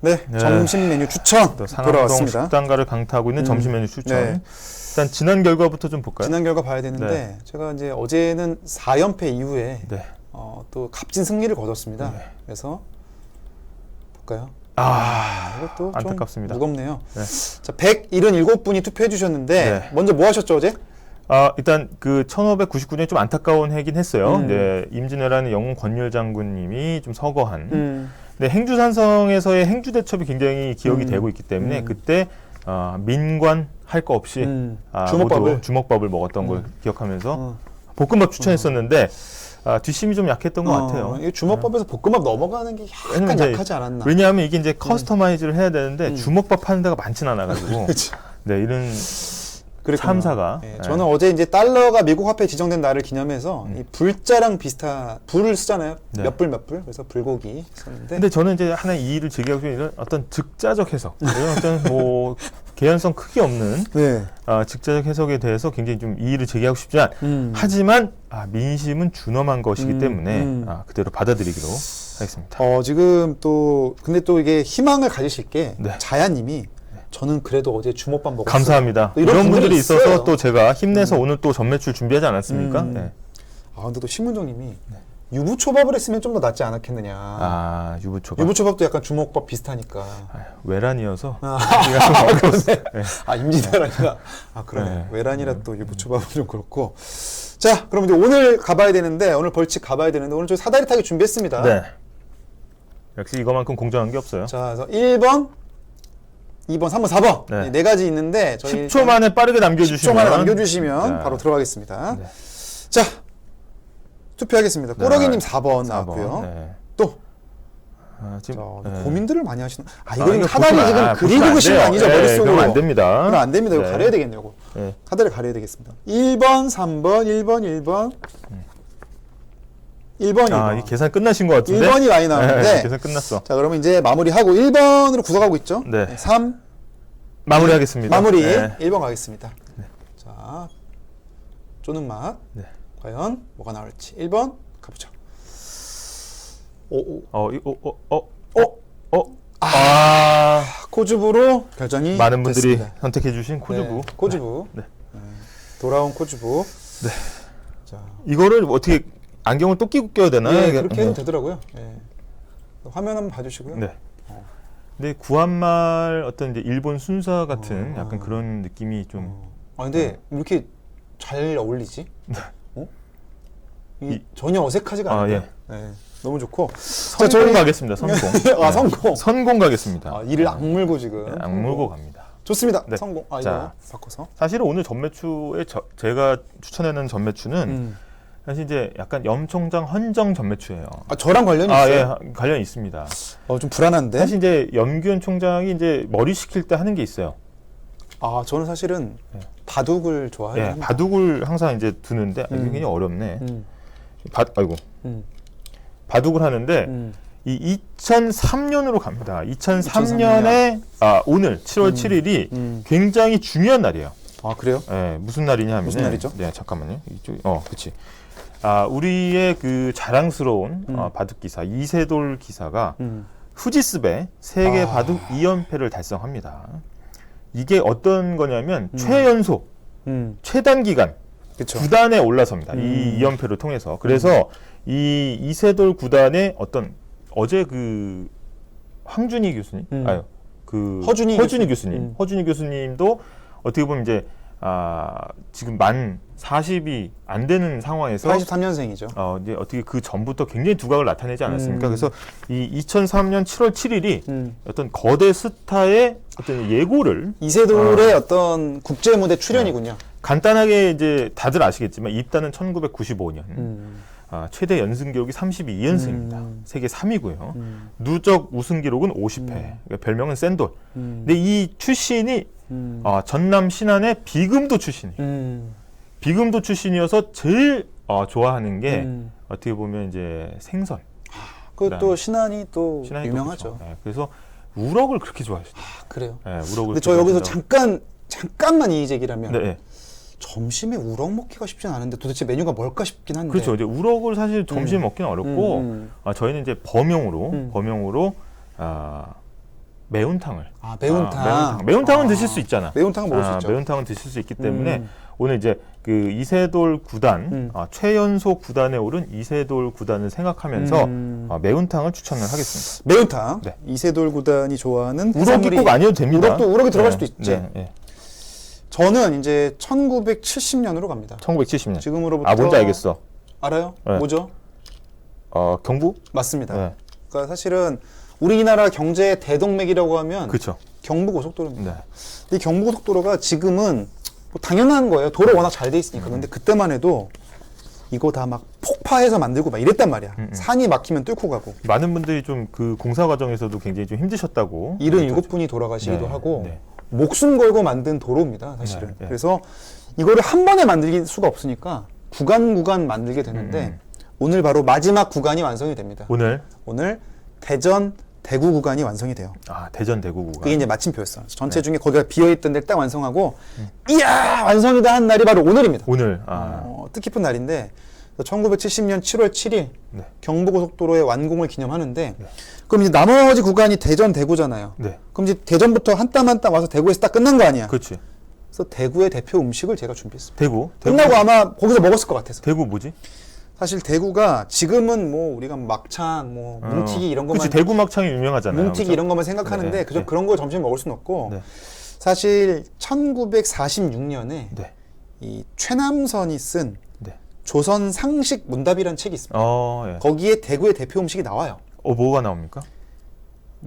네, 네. 점심 메뉴 추천 또 상암동 돌아왔습니다. 식당가를 강타하고 있는 음. 점심 메뉴 추천. 네. 일단 지난 결과부터 좀 볼까요? 지난 결과 봐야 되는데 네. 제가 이제 어제는 4연패 이후에 네. 어, 또 값진 승리를 거뒀습니다. 네. 그래서 볼까요? 아, 이것도 안타깝습니다. 좀 무겁네요. 네. 자, 177분이 투표해 주셨는데 네. 먼저 뭐 하셨죠 어제? 아, 일단 그 1599년이 좀 안타까운 해긴 했어요. 음. 네, 임진왜란의 영웅 권율 장군님이 좀 서거한. 음. 네, 행주산성에서의 행주 대첩이 굉장히 기억이 음. 되고 있기 때문에 음. 그때 아, 민관 할 거 없이 음. 아, 주먹밥을 주먹밥을 먹었던 걸 음. 기억하면서 어. 볶음밥 추천했었는데 아, 뒷심이 좀 약했던 것 어, 같아요. 이 주먹밥에서 볶음밥 넘어가는 게 약간 이제 약하지 않았나? 왜냐하면 이게 이제 커스터마이즈를 해야 되는데 음. 주먹밥 하는 데가 많지는 않아가지고. 네 이런 그랬구나. 참사가 예, 네. 저는 어제 이제 달러가 미국 화폐 지정된 날을 기념해서 음. 이 불자랑 비슷한 불을 쓰잖아요. 네. 몇 불 몇 불. 그래서 불고기 썼는데 근데 저는 이제 하나 이 일을 제기하고 싶은 이런 어떤 즉자적 해석 이런 어떤 뭐 개연성 크게 없는 네. 아, 즉자적 해석에 대해서 굉장히 좀 이의를 제기하고 싶지만 음. 하지만 아, 민심은 준엄한 것이기 음, 때문에 음. 아, 그대로 받아들이기로 하겠습니다. 어, 지금 또 근데 또 이게 희망을 가지실 게 네. 자야님이 저는 그래도 어제 주먹밥 먹었어요. 감사합니다. 또 이런 이런 분들이 분들이 있어서. 또 제가 힘내서 오늘 또 전매출 준비하지 않았습니까? 음. 네. 아 근데 또 신문정님이 유부초밥을 했으면 좀 더 낫지 않았겠느냐. 아 유부초밥. 유부초밥도 약간 주먹밥 비슷하니까. 아유, 외란이어서 아, 좀 어려웠어요. 네. 아 임진왜란이라. 아 그러네. 네. 외란이라 또 유부초밥은 좀 그렇고. 자, 그럼 이제 오늘 가봐야 되는데 오늘 벌칙 가봐야 되는데 오늘 저희 사다리 타기 준비했습니다. 네. 역시 이거만큼 공정한 게 없어요. 자, 그래서 1번, 2번, 3번, 4번 네. 네, 네 가지 있는데 저희 10초 만에 빠르게 남겨주시면 10초 만에 남겨주시면 자, 바로 들어가겠습니다. 네. 자, 투표하겠습니다. 네. 꾸러기님 4번 4번. 나왔고요. 네. 또 아, 자, 지금 네. 고민들을 많이 하시는. 아 아, 이거는 이거 사다리 보시면- 지금 아, 그리고 안 계신 거 돼요. 아니죠 네, 머릿속으로? 그러면 안 됩니다. 그럼 안 됩니다. 이거 네. 가려야 되겠냐고. 네. 사다리 가려야 되겠습니다. 1번, 3번, 1번, 1번. 1번, 1번. 아, 이 계산 끝나신 것 같은데? 1번이 많이 나오는데. 네, 계산 끝났어. 자, 그러면 이제 마무리하고 1번으로 굳어가고 있죠? 네. 3, 마무리하겠습니다. 마무리. 네. 1번 가겠습니다. 자, 쪼는 맛. 네. 과연 뭐가 나올지. 1번 가보죠. 오, 오. 어, 이, 어, 어, 어, 어? 어, 아, 코주부로 결정이 많은 분들이 됐습니다. 선택해주신 코주부. 네, 코주부. 네. 네. 돌아온 코주부. 네. 자, 이거를 어떻게 안경을 또 끼고 껴야 되나요? 예, 이게? 그렇게 해도 되더라고요. 예. 화면 한번 봐주시고요. 네. 근데 구한말 어떤 이제 일본 순사 같은 어. 약간 그런 느낌이 좀 아 근데 왜 이렇게 잘 어울리지? 어? 이, 이- 전혀 어색하지가 아, 않아요. 네. 너무 좋고. 성공 가겠습니다. 성공. 아 네. 성공. 성공 가겠습니다. 아, 이를 악물고 지금. 네, 악물고 갑니다. 좋습니다. 네. 성공. 아 이거 자. 바꿔서. 사실은 오늘 전매추에 저- 제가 추천하는 전매추는 음. 사실 이제 약간 염총장 헌정 전매추예요. 아 저랑 관련이 아, 있어요. 예, 관련이 있습니다. 어, 좀 불안한데. 사실 이제 염규현 총장이 이제 머리 식힐 때 하는 게 있어요. 아 저는 사실은 네. 바둑을 좋아하긴 예. 바둑을 항상 이제 두는데 아, 음. 굉장히 어렵네. 음, 바, 아이고 음, 바둑을 하는데 음. 이 2003년으로 갑니다. 2003년에 아 오늘 7월 음. 7일이 음. 굉장히 중요한 날이에요. 아 그래요? 예, 무슨 날이냐 하면 무슨 날이죠? 네, 잠깐만요. 이쪽 어, 그렇지. 아, 우리의 그 자랑스러운 음. 어, 바둑 기사 이세돌 기사가 음. 후지스배 세계 아. 바둑 2연패를 달성합니다. 이게 어떤 거냐면 음. 최연소, 음. 최단 기간. 구단에 올라섭니다. 음. 이 2연패를 통해서. 그래서 이 이세돌 구단의 어떤 어제 그 황준희 교수님, 음. 아유 그 허준희 허준희 교수님. 교수님, 음. 허준희 교수님도 어떻게 보면 이제 아 지금 만 40이 안 되는 상황에서 83년생이죠. 어 이제 어떻게 그 전부터 굉장히 두각을 나타내지 않았습니까? 음. 그래서 이 2003년 7월 7일이 음. 어떤 거대 스타의 어떤 예고를 이세돌의 어떤 국제 무대 출연이군요. 간단하게 이제 다들 아시겠지만 입단은 1995년. 음. 아, 최대 연승 기록이 32연승입니다. 음. 세계 3위고요. 음. 누적 우승 기록은 50회. 그러니까 별명은 샌돌. 음. 근데 이 출신이 음. 아, 전남 신안의 비금도 출신이에요. 음. 비금도 출신이어서 제일 어, 좋아하는 게 음. 어떻게 보면 이제 생선. 그또 신안이 또 신안이 또 유명하죠. 그렇죠. 네, 그래서 우럭을 그렇게 좋아하시죠. 아, 그래요. 네, 우럭을. 근데 저 여기서 잠깐 잠깐만 이의 제기라면 네, 네. 점심에 우럭 먹기가 쉽진 않은데 도대체 메뉴가 뭘까 싶긴 한데. 그렇죠. 이제 우럭을 사실 점심에 음. 먹기는 어렵고 음, 음. 아, 저희는 이제 범용으로 음. 범용으로 아, 매운탕을. 아, 매운탕. 아, 매운탕. 매운탕 은 아, 드실 수 있잖아. 매운탕은 먹을 수 아, 있죠. 매운탕은 드실 수 있기 때문에 음. 오늘 이제 그 이세돌 구단 음. 아, 최연소 구단에 오른 이세돌 구단을 생각하면서 음. 아, 매운탕을 추천을 하겠습니다. 매운탕. 네. 이세돌 구단이 좋아하는 우럭이 꼭 아니어도 됩니다. 우럭도 우럭이 들어갈 네, 수도 있지. 네, 네. 저는 이제 1970년으로 갑니다. 1970년. 지금으로부터 아 뭔지 알겠어. 알아요? 네. 뭐죠? 어 경부? 맞습니다. 네. 그러니까 사실은 우리나라 경제의 대동맥이라고 하면 그렇죠. 경부고속도로입니다. 네. 이 경부고속도로가 지금은 뭐 당연한 거예요. 도로 워낙 잘 돼 있으니까. 음. 근데 그때만 해도 이거 다 막 폭파해서 만들고 막 이랬단 말이야. 음, 음. 산이 막히면 뚫고 가고. 많은 분들이 좀 그 공사 과정에서도 굉장히 좀 힘드셨다고. 77분이 돌아가시기도 네, 하고 네. 목숨 걸고 만든 도로입니다, 사실은. 네, 네. 그래서 이거를 한 번에 만들 수가 없으니까 구간 구간 만들게 되는데 음, 오늘 바로 마지막 구간이 완성이 됩니다. 오늘 오늘 대전 대구 구간이 완성이 돼요. 아 대전 대구 구간. 그게 이제 마침표였어. 네. 전체 중에 거기가 비어 있던 데를 딱 완성하고 음. 이야 완성이다 한 날이 바로 오늘입니다. 오늘 아 어, 뜻깊은 날인데 1970년 7월 7일 네. 경부고속도로의 완공을 기념하는데 그럼 이제 나머지 구간이 대전 대구잖아요. 네. 그럼 이제 대전부터 한 땀 한 땀 와서 대구에서 딱 끝난 거 아니야. 그렇지. 그래서 대구의 대표 음식을 제가 준비했습니다. 대구. 대구. 끝나고 아마 거기서 먹었을 것 같아서. 대구 뭐지? 사실 대구가 지금은 뭐 우리가 막창, 뭐 뭉티기 이런 것만 어. 그렇지. 대구 막창이 유명하잖아요. 뭉티기 그죠? 이런 것만 생각하는데 네, 그저 네. 그런 걸 점심 먹을 수는 없고 네. 사실 1946년에 네. 이 최남선이 쓴 네. 조선 상식 문답이라는 책이 있습니다. 어, 예. 거기에 대구의 대표 음식이 나와요. 어 뭐가 나옵니까?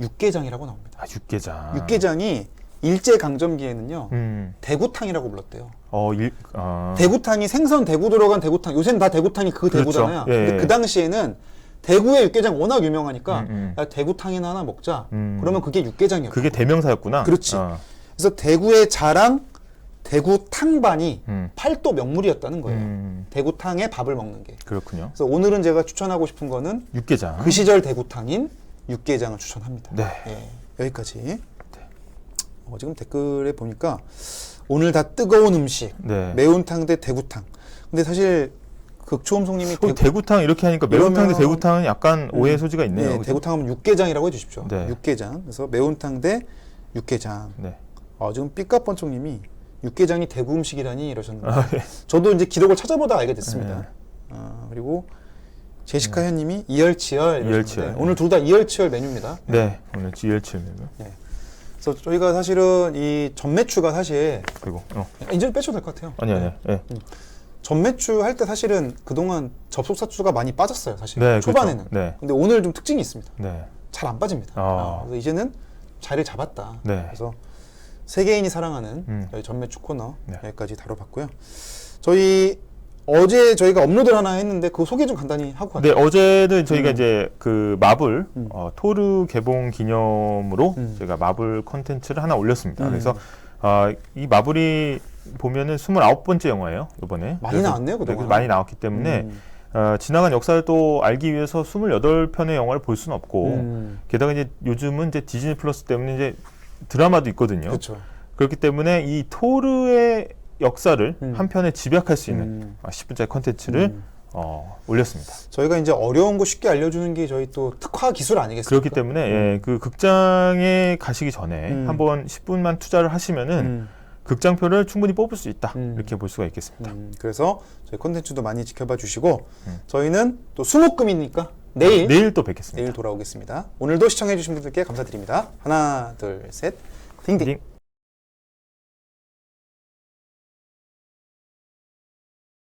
육개장이라고 나옵니다. 아 육개장. 육개장이 일제 강점기에는요 음. 대구탕이라고 불렀대요. 어 일. 아. 대구탕이 생선 대구 들어간 대구탕. 요새는 다 대구탕이 그 그렇죠. 대구잖아요. 예, 근데 예. 그 당시에는 대구의 육개장 워낙 유명하니까 음, 음. 야, 대구탕이나 하나 먹자. 음. 그러면 그게 육개장이었고. 그게 대명사였구나. 그렇지. 어. 그래서 대구의 자랑 대구 탕반이 음. 팔도 명물이었다는 거예요. 음. 대구 탕에 밥을 먹는 게. 그렇군요. 그래서 오늘은 제가 추천하고 싶은 거는 육개장. 그 시절 대구 탕인 육개장을 추천합니다. 네. 예, 여기까지. 어, 지금 댓글에 보니까 오늘 다 뜨거운 음식, 네. 매운탕 대 대구탕. 근데 사실 극초음송님이 어, 대구 탕 이렇게 하니까 매운탕 대 대구탕은 약간 오해 소지가 있네요. 네, 그죠? 대구탕 하면 육개장이라고 해주십시오. 네. 육개장. 그래서 매운탕 대 육개장. 네. 어, 지금 삐까뻔총님이 육개장이 대구 음식이라니 이러셨는데 아, 네. 저도 이제 기록을 찾아보다 알게 됐습니다. 네. 어, 그리고 제시카 현님이 이열치열 이열치열. 이러셨는데 오늘 둘 다 이열치열 메뉴입니다. 네. 오늘 GL7 그래서 저희가 사실은 이 전매추가 사실 그리고 어. 인제 빼셔도 될 것 같아요. 아니 아니. 네. 전매추 할 때 사실은 그동안 접속사 수가 많이 빠졌어요. 사실 네, 초반에는. 그렇죠. 네. 근데 오늘 좀 특징이 있습니다. 네. 잘 안 빠집니다. 아. 어, 그래서 이제는 자리를 잡았다. 네. 그래서 세계인이 사랑하는 음. 저희 전매추 코너 네. 여기까지 다뤄봤고요. 저희 어제 저희가 업로드를 하나 했는데 그 소개 좀 간단히 하고 네, 갈게요. 어제는 저희가 음. 이제 그 마블 음. 어, 토르 개봉 기념으로 음. 저희가 마블 컨텐츠를 하나 올렸습니다. 음. 그래서 아, 이 마블이 보면은 29번째 영화예요, 이번에. 많이 나왔네요, 그동안. 네, 그래서 많이 나왔기 때문에 음. 어, 지나간 역사를 또 알기 위해서 28편의 영화를 볼 수는 없고 음. 게다가 이제 요즘은 이제 디즈니 플러스 때문에 이제 드라마도 있거든요. 그렇죠. 그렇기 때문에 이 토르의 역사를 음. 한 편에 집약할 수 있는 음. 아, 10분짜리 컨텐츠를 음. 어, 올렸습니다. 저희가 이제 어려운 거 쉽게 알려주는 게 저희 또 특화 기술 아니겠습니까? 그렇기 때문에 예, 그 극장에 가시기 전에 음. 한번 10분만 투자를 하시면은 음. 극장표를 충분히 뽑을 수 있다 음. 이렇게 볼 수가 있겠습니다. 음, 그래서 저희 콘텐츠도 많이 지켜봐 주시고 음. 저희는 또 수목금이니까 내일 내일 또 뵙겠습니다. 내일 돌아오겠습니다. 오늘도 시청해 주신 분들께 감사드립니다. 하나, 둘, 셋. 딩딩. 딩.